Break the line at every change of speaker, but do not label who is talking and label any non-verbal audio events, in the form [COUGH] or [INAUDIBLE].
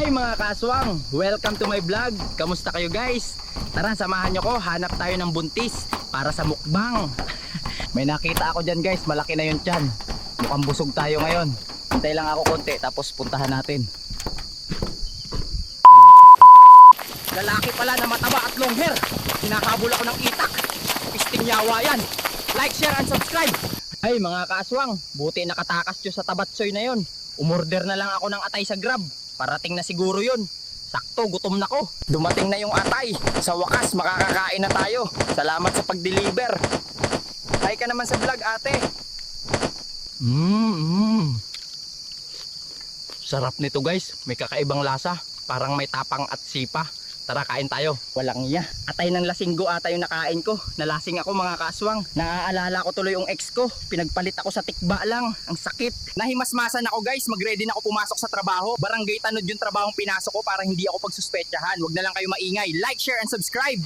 Hi mga kaswang! Welcome to my vlog! Kamusta kayo guys? Tara, samahan nyo ko. Hanap tayo ng buntis para sa mukbang. [LAUGHS] May nakita ako dyan guys. Malaki na yun tiyan. Mukhang busog tayo ngayon. Hintay lang ako konti tapos puntahan natin. Lalaki pala na mataba at long hair. Hinahabol ako ng itak. Pisting yawa yan. Like, share, and subscribe. Ay mga kaswang, buti nakatakas nyo sa tabatsoy na yon. Umorder na lang ako ng atay sa Grab. Parating na siguro yun. Sakto, gutom na ko. Dumating na yung atay. Sa wakas, makakakain na tayo. Salamat sa pag-deliver. Hi ka naman sa vlog, ate. Mmm. Sarap nito guys. May kakaibang lasa. Parang may tapang at sipa. Tara, kain tayo. Walang iya. Atay ng lasinggo ata yung nakain ko. Nalasing ako mga kaswang. Naaalala ko tuloy yung ex ko. Pinagpalit ako sa tikba lang. Ang sakit. Nahimasmasan ako guys. Mag-ready na ako pumasok sa trabaho. Barangay tanod yung trabahong pinasok ko para hindi ako pagsuspetsahan. Huwag na lang kayo maingay. Like, share, and subscribe.